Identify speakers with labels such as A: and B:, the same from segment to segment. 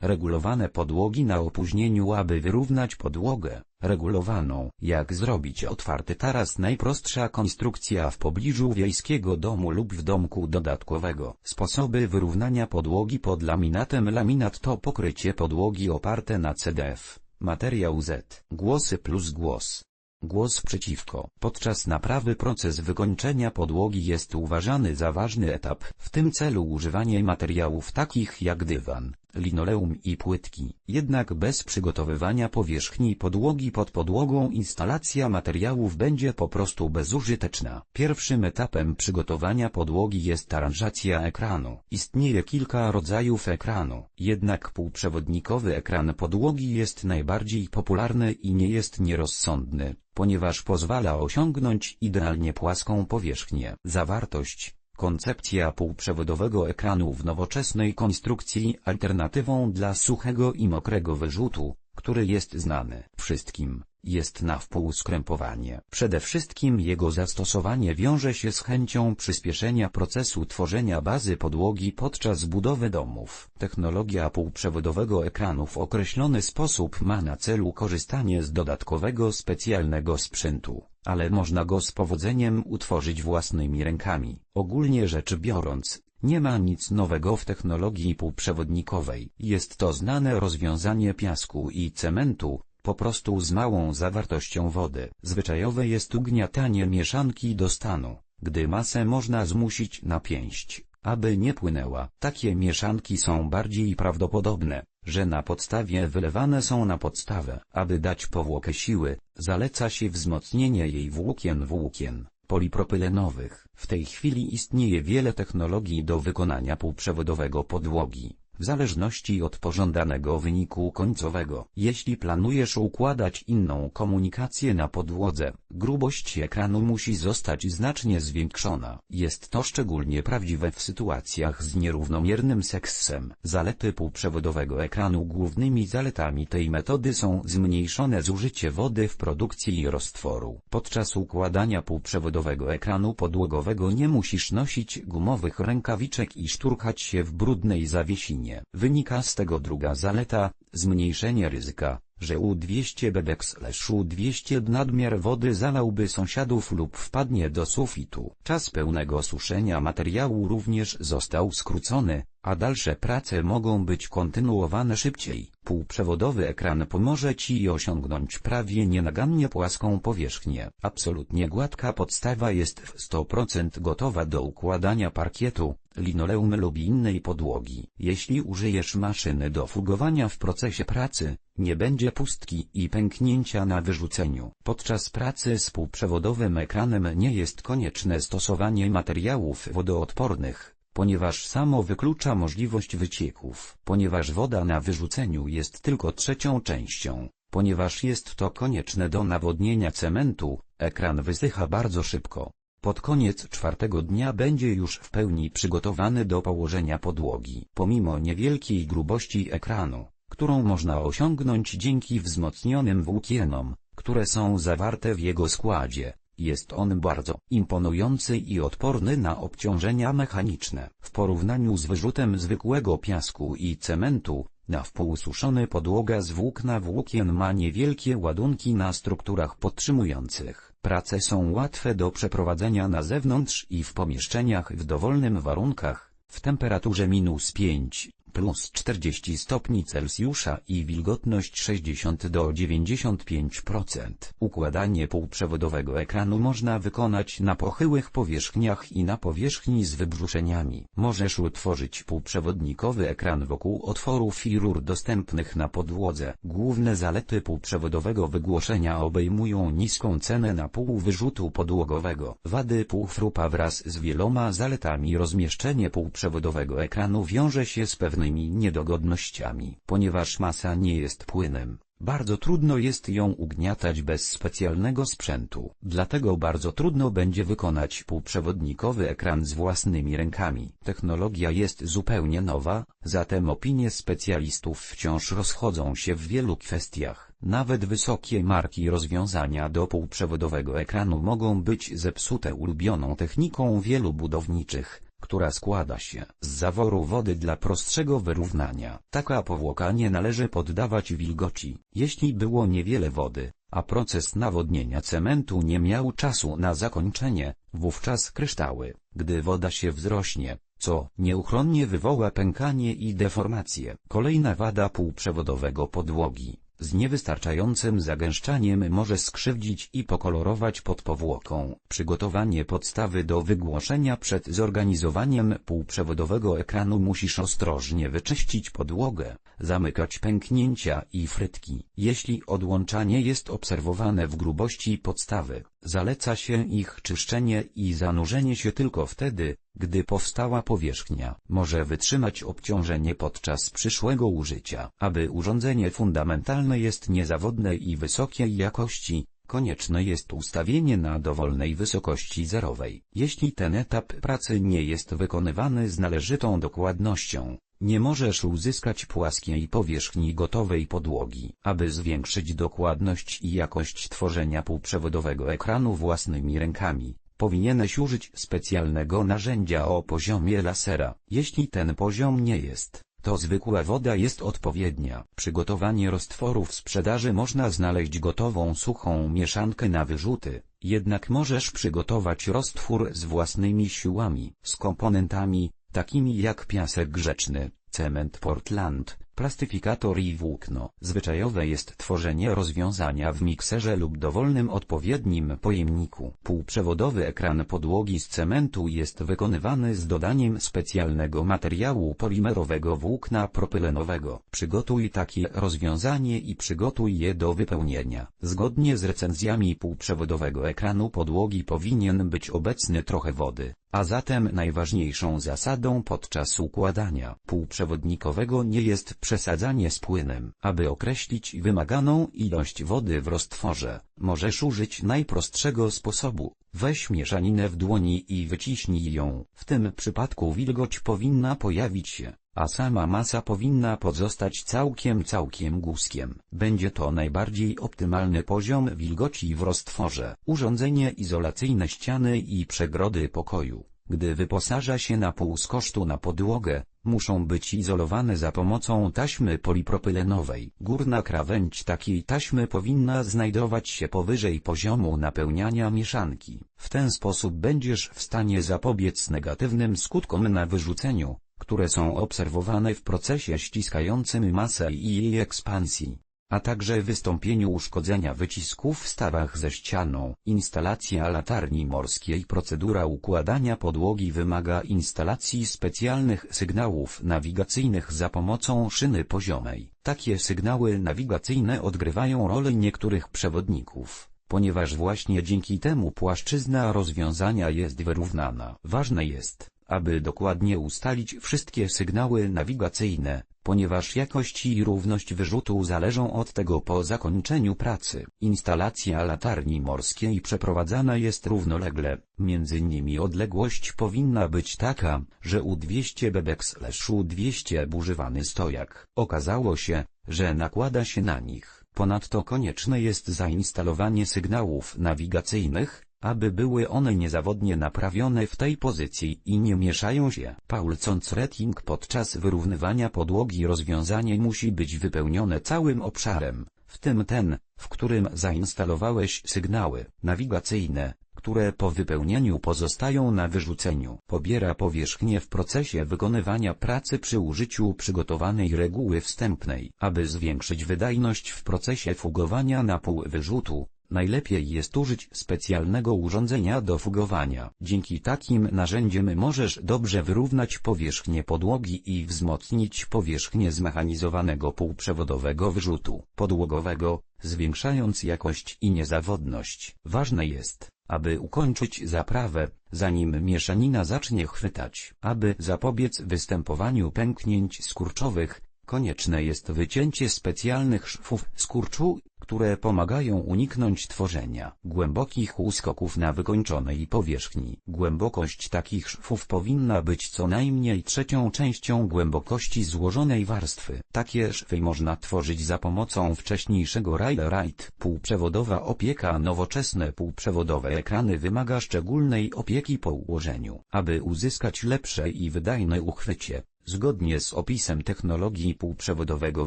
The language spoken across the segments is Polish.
A: regulowane podłogi na opóźnieniu aby wyrównać podłogę, regulowaną. Jak zrobić otwarty taras najprostsza konstrukcja w pobliżu wiejskiego domu lub w domku dodatkowego. Sposoby wyrównania podłogi pod laminatem Laminat to pokrycie podłogi oparte na CDF. Materiał Z. Głosy plus głos. Głos przeciwko. Podczas naprawy proces wykończenia podłogi jest uważany za ważny etap. W tym celu używanie materiałów takich jak dywan, linoleum i płytki. Jednak bez przygotowywania powierzchni podłogi pod podłogą instalacja materiałów będzie po prostu bezużyteczna. Pierwszym etapem przygotowania podłogi jest aranżacja ekranu. Istnieje kilka rodzajów ekranu, jednak półprzewodnikowy ekran podłogi jest najbardziej popularny i nie jest nierozsądny, ponieważ pozwala osiągnąć idealnie płaską powierzchnię. Zawartość Koncepcja półprzewodowego ekranu w nowoczesnej konstrukcji alternatywą dla suchego i mokrego wyrzutu, który jest znany wszystkim, jest na wpół skrępowanie. Przede wszystkim jego zastosowanie wiąże się z chęcią przyspieszenia procesu tworzenia bazy podłogi podczas budowy domów. Technologia półprzewodowego ekranu w określony sposób ma na celu korzystanie z dodatkowego specjalnego sprzętu ale można go z powodzeniem utworzyć własnymi rękami. Ogólnie rzecz biorąc, nie ma nic nowego w technologii półprzewodnikowej. Jest to znane rozwiązanie piasku i cementu, po prostu z małą zawartością wody. Zwyczajowe jest ugniatanie mieszanki do stanu, gdy masę można zmusić na pięść, aby nie płynęła. Takie mieszanki są bardziej prawdopodobne, że na podstawie wylewane są na podstawę. Aby dać powłokę siły, zaleca się wzmocnienie jej włókien włókien polipropylenowych. W tej chwili istnieje wiele technologii do wykonania półprzewodowego podłogi w zależności od pożądanego wyniku końcowego. Jeśli planujesz układać inną komunikację na podłodze, grubość ekranu musi zostać znacznie zwiększona. Jest to szczególnie prawdziwe w sytuacjach z nierównomiernym seksem. Zalety półprzewodowego ekranu Głównymi zaletami tej metody są zmniejszone zużycie wody w produkcji roztworu. Podczas układania półprzewodowego ekranu podłogowego nie musisz nosić gumowych rękawiczek i szturchać się w brudnej zawiesinie. Wynika z tego druga zaleta, zmniejszenie ryzyka, że U200 BDX-U200 nadmiar wody zalałby sąsiadów lub wpadnie do sufitu. Czas pełnego suszenia materiału również został skrócony, a dalsze prace mogą być kontynuowane szybciej. Półprzewodowy ekran pomoże Ci osiągnąć prawie nienagannie płaską powierzchnię. Absolutnie gładka podstawa jest w 100% gotowa do układania parkietu, linoleum lub innej podłogi. Jeśli użyjesz maszyny do fugowania w procesie pracy, nie będzie pustki i pęknięcia na wyrzuceniu. Podczas pracy z półprzewodowym ekranem nie jest konieczne stosowanie materiałów wodoodpornych ponieważ samo wyklucza możliwość wycieków, ponieważ woda na wyrzuceniu jest tylko trzecią częścią, ponieważ jest to konieczne do nawodnienia cementu, ekran wysycha bardzo szybko. Pod koniec czwartego dnia będzie już w pełni przygotowany do położenia podłogi. Pomimo niewielkiej grubości ekranu, którą można osiągnąć dzięki wzmocnionym włókienom, które są zawarte w jego składzie, jest on bardzo imponujący i odporny na obciążenia mechaniczne. W porównaniu z wyrzutem zwykłego piasku i cementu, na wpół suszony podłoga z włókna włókien ma niewielkie ładunki na strukturach podtrzymujących. Prace są łatwe do przeprowadzenia na zewnątrz i w pomieszczeniach w dowolnym warunkach, w temperaturze minus 5, plus 40 stopni Celsjusza i wilgotność 60 do 95%. Układanie półprzewodowego ekranu można wykonać na pochyłych powierzchniach i na powierzchni z wybruszeniami. Możesz utworzyć półprzewodnikowy ekran wokół otworów i rur dostępnych na podłodze. Główne zalety półprzewodowego wygłoszenia obejmują niską cenę na pół wyrzutu podłogowego. Wady półfrupa wraz z wieloma zaletami rozmieszczenie półprzewodowego ekranu wiąże się z pewnymi niedogodnościami. Ponieważ masa nie jest płynem, bardzo trudno jest ją ugniatać bez specjalnego sprzętu. Dlatego bardzo trudno będzie wykonać półprzewodnikowy ekran z własnymi rękami. Technologia jest zupełnie nowa, zatem opinie specjalistów wciąż rozchodzą się w wielu kwestiach. Nawet wysokie marki rozwiązania do półprzewodowego ekranu mogą być zepsute ulubioną techniką wielu budowniczych która składa się z zaworu wody dla prostszego wyrównania. Taka powłoka nie należy poddawać wilgoci, jeśli było niewiele wody, a proces nawodnienia cementu nie miał czasu na zakończenie, wówczas kryształy, gdy woda się wzrośnie, co nieuchronnie wywoła pękanie i deformację. Kolejna wada półprzewodowego podłogi z niewystarczającym zagęszczaniem może skrzywdzić i pokolorować pod powłoką. Przygotowanie podstawy do wygłoszenia przed zorganizowaniem półprzewodowego ekranu musisz ostrożnie wyczyścić podłogę, zamykać pęknięcia i frytki. Jeśli odłączanie jest obserwowane w grubości podstawy, zaleca się ich czyszczenie i zanurzenie się tylko wtedy, gdy powstała powierzchnia może wytrzymać obciążenie podczas przyszłego użycia. Aby urządzenie fundamentalne jest niezawodne i wysokiej jakości, konieczne jest ustawienie na dowolnej wysokości zerowej. Jeśli ten etap pracy nie jest wykonywany z należytą dokładnością, nie możesz uzyskać płaskiej powierzchni gotowej podłogi. Aby zwiększyć dokładność i jakość tworzenia półprzewodowego ekranu własnymi rękami, powinieneś użyć specjalnego narzędzia o poziomie lasera. Jeśli ten poziom nie jest, to zwykła woda jest odpowiednia. Przygotowanie roztworu w sprzedaży można znaleźć gotową suchą mieszankę na wyrzuty, jednak możesz przygotować roztwór z własnymi siłami, z komponentami, takimi jak piasek grzeczny, cement Portland, plastyfikator i włókno. Zwyczajowe jest tworzenie rozwiązania w mikserze lub dowolnym odpowiednim pojemniku. Półprzewodowy ekran podłogi z cementu jest wykonywany z dodaniem specjalnego materiału polimerowego włókna propylenowego. Przygotuj takie rozwiązanie i przygotuj je do wypełnienia. Zgodnie z recenzjami półprzewodowego ekranu podłogi powinien być obecny trochę wody. A zatem najważniejszą zasadą podczas układania półprzewodnikowego nie jest przesadzanie z płynem. Aby określić wymaganą ilość wody w roztworze, możesz użyć najprostszego sposobu. Weź mieszaninę w dłoni i wyciśnij ją. W tym przypadku wilgoć powinna pojawić się, a sama masa powinna pozostać całkiem całkiem guskiem. Będzie to najbardziej optymalny poziom wilgoci w roztworze. Urządzenie izolacyjne ściany i przegrody pokoju. Gdy wyposaża się na pół z kosztu na podłogę, muszą być izolowane za pomocą taśmy polipropylenowej. Górna krawędź takiej taśmy powinna znajdować się powyżej poziomu napełniania mieszanki. W ten sposób będziesz w stanie zapobiec negatywnym skutkom na wyrzuceniu, które są obserwowane w procesie ściskającym masę i jej ekspansji a także wystąpieniu uszkodzenia wycisków w stawach ze ścianą. Instalacja latarni morskiej Procedura układania podłogi wymaga instalacji specjalnych sygnałów nawigacyjnych za pomocą szyny poziomej. Takie sygnały nawigacyjne odgrywają rolę niektórych przewodników ponieważ właśnie dzięki temu płaszczyzna rozwiązania jest wyrównana. Ważne jest, aby dokładnie ustalić wszystkie sygnały nawigacyjne, ponieważ jakość i równość wyrzutu zależą od tego po zakończeniu pracy. Instalacja latarni morskiej przeprowadzana jest równolegle, między nimi odległość powinna być taka, że U200 bebek/U200 używany stojak. Okazało się, że nakłada się na nich. Ponadto konieczne jest zainstalowanie sygnałów nawigacyjnych, aby były one niezawodnie naprawione w tej pozycji i nie mieszają się. Paul Concreting podczas wyrównywania podłogi rozwiązanie musi być wypełnione całym obszarem, w tym ten, w którym zainstalowałeś sygnały nawigacyjne, które po wypełnieniu pozostają na wyrzuceniu. Pobiera powierzchnię w procesie wykonywania pracy przy użyciu przygotowanej reguły wstępnej. Aby zwiększyć wydajność w procesie fugowania na pół wyrzutu, Najlepiej jest użyć specjalnego urządzenia do fugowania. Dzięki takim narzędziem możesz dobrze wyrównać powierzchnię podłogi i wzmocnić powierzchnię zmechanizowanego półprzewodowego wyrzutu podłogowego, zwiększając jakość i niezawodność. Ważne jest, aby ukończyć zaprawę, zanim mieszanina zacznie chwytać. Aby zapobiec występowaniu pęknięć skurczowych, konieczne jest wycięcie specjalnych szwów skurczu które pomagają uniknąć tworzenia głębokich uskoków na wykończonej powierzchni. Głębokość takich szwów powinna być co najmniej trzecią częścią głębokości złożonej warstwy. Takie szwy można tworzyć za pomocą wcześniejszego Ride-Ride. Półprzewodowa opieka Nowoczesne półprzewodowe ekrany wymaga szczególnej opieki po ułożeniu, aby uzyskać lepsze i wydajne uchwycie. Zgodnie z opisem technologii półprzewodowego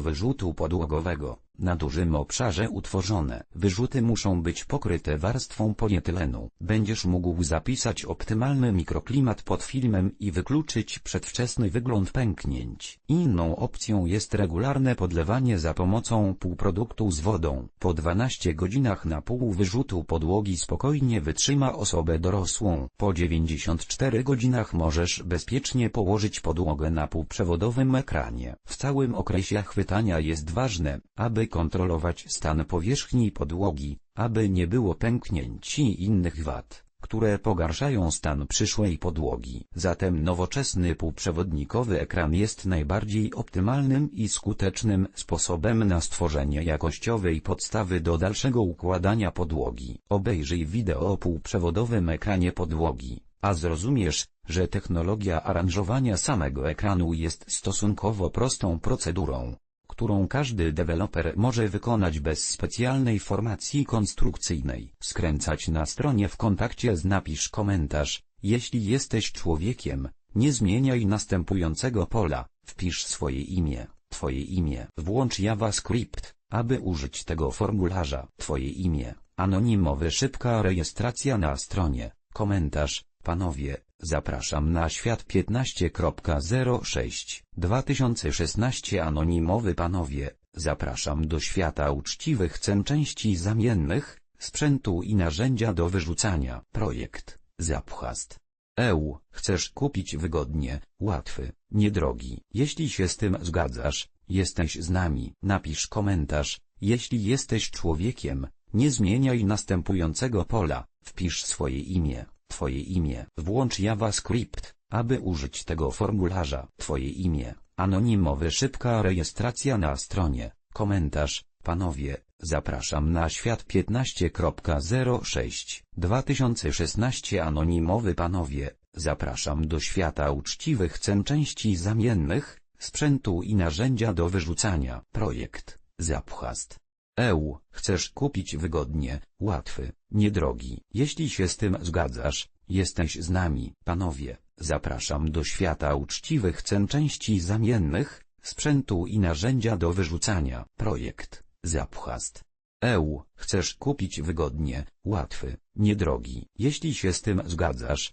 A: wyrzutu podłogowego, na dużym obszarze utworzone wyrzuty muszą być pokryte warstwą polietylenu. Będziesz mógł zapisać optymalny mikroklimat pod filmem i wykluczyć przedwczesny wygląd pęknięć. Inną opcją jest regularne podlewanie za pomocą półproduktu z wodą. Po 12 godzinach na pół wyrzutu podłogi spokojnie wytrzyma osobę dorosłą. Po 94 godzinach możesz bezpiecznie położyć podłogę na półprzewodowym ekranie. W całym okresie chwytania jest ważne, aby kontrolować stan powierzchni podłogi, aby nie było pęknięć i innych wad, które pogarszają stan przyszłej podłogi. Zatem nowoczesny półprzewodnikowy ekran jest najbardziej optymalnym i skutecznym sposobem na stworzenie jakościowej podstawy do dalszego układania podłogi. Obejrzyj wideo o półprzewodowym ekranie podłogi, a zrozumiesz, że technologia aranżowania samego ekranu jest stosunkowo prostą procedurą którą każdy deweloper może wykonać bez specjalnej formacji konstrukcyjnej. Skręcać na stronie w kontakcie z napisz komentarz, jeśli jesteś człowiekiem, nie zmieniaj następującego pola, wpisz swoje imię, twoje imię. Włącz JavaScript, aby użyć tego formularza. Twoje imię, anonimowy szybka rejestracja na stronie, komentarz, panowie, Zapraszam na świat 15.06 2016 Anonimowy panowie, zapraszam do świata uczciwych cen części zamiennych, sprzętu i narzędzia do wyrzucania. Projekt, Zapchast. EU, chcesz kupić wygodnie, łatwy, niedrogi. Jeśli się z tym zgadzasz, jesteś z nami. Napisz komentarz, jeśli jesteś człowiekiem, nie zmieniaj następującego pola, wpisz swoje imię. Twoje imię. Włącz JavaScript, aby użyć tego formularza. Twoje imię. Anonimowy szybka rejestracja na stronie. Komentarz. Panowie, zapraszam na świat 15.06 2016 Anonimowy panowie, zapraszam do świata uczciwych cen części zamiennych, sprzętu i narzędzia do wyrzucania. Projekt, Zapchast. EU, chcesz kupić wygodnie, łatwy, niedrogi. Jeśli się z tym zgadzasz, jesteś z nami. Panowie, zapraszam do świata uczciwych cen części zamiennych, sprzętu i narzędzia do wyrzucania. Projekt, Zapchast. EU, chcesz kupić wygodnie, łatwy, niedrogi. Jeśli się z tym zgadzasz,